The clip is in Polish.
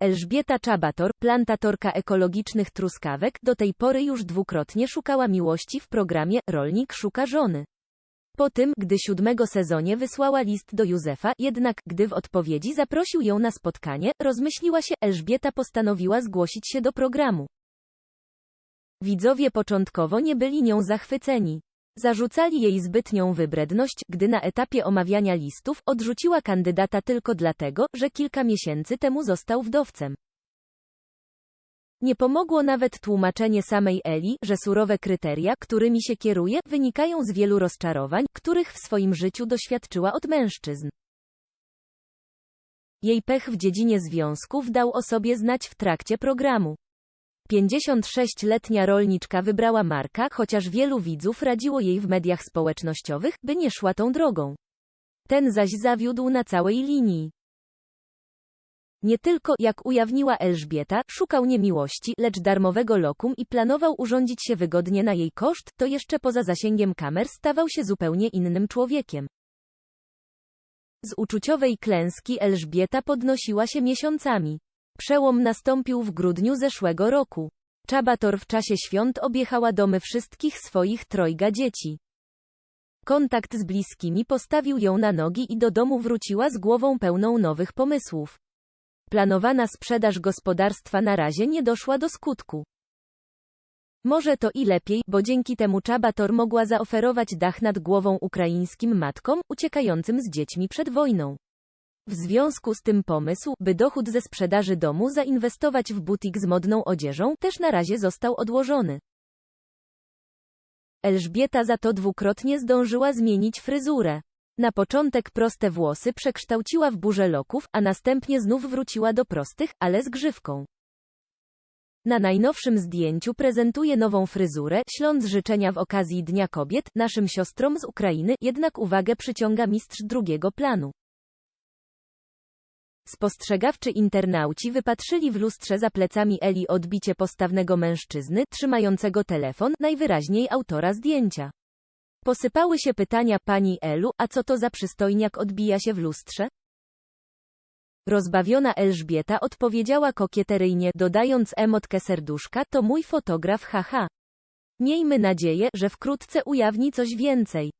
Elżbieta Czabator, plantatorka ekologicznych truskawek, do tej pory już dwukrotnie szukała miłości w programie Rolnik szuka żony. Po tym, gdy siódmego sezonie wysłała list do Józefa, jednak, gdy w odpowiedzi zaprosił ją na spotkanie, rozmyśliła się, Elżbieta postanowiła zgłosić się do programu. Widzowie początkowo nie byli nią zachwyceni. Zarzucali jej zbytnią wybredność, gdy na etapie omawiania listów odrzuciła kandydata tylko dlatego, że kilka miesięcy temu został wdowcem. Nie pomogło nawet tłumaczenie samej Eli, że surowe kryteria, którymi się kieruje, wynikają z wielu rozczarowań, których w swoim życiu doświadczyła od mężczyzn. Jej pech w dziedzinie związków dał o sobie znać w trakcie programu. 56-letnia rolniczka wybrała Marka, chociaż wielu widzów radziło jej w mediach społecznościowych, by nie szła tą drogą. Ten zaś zawiódł na całej linii. Nie tylko, jak ujawniła Elżbieta, szukał nie miłości, lecz darmowego lokum i planował urządzić się wygodnie na jej koszt, to jeszcze poza zasięgiem kamer stawał się zupełnie innym człowiekiem. Z uczuciowej klęski Elżbieta podnosiła się miesiącami. Przełom nastąpił w grudniu zeszłego roku. Czabator w czasie świąt objechała domy wszystkich swoich trojga dzieci. Kontakt z bliskimi postawił ją na nogi i do domu wróciła z głową pełną nowych pomysłów. Planowana sprzedaż gospodarstwa na razie nie doszła do skutku. Może to i lepiej, bo dzięki temu Czabator mogła zaoferować dach nad głową ukraińskim matkom, uciekającym z dziećmi przed wojną. W związku z tym pomysł, by dochód ze sprzedaży domu zainwestować w butik z modną odzieżą, też na razie został odłożony. Elżbieta za to dwukrotnie zdążyła zmienić fryzurę. Na początek proste włosy przekształciła w burzę loków, a następnie znów wróciła do prostych, ale z grzywką. Na najnowszym zdjęciu prezentuje nową fryzurę, śląc życzenia w okazji Dnia Kobiet, naszym siostrom z Ukrainy, jednak uwagę przyciąga mistrz drugiego planu. Spostrzegawczy internauci wypatrzyli w lustrze za plecami Eli odbicie postawnego mężczyzny, trzymającego telefon, najwyraźniej autora zdjęcia. Posypały się pytania pani Elu, a co to za przystojniak odbija się w lustrze? Rozbawiona Elżbieta odpowiedziała kokieteryjnie, dodając emotkę serduszka, to mój fotograf haha. Miejmy nadzieję, że wkrótce ujawni coś więcej.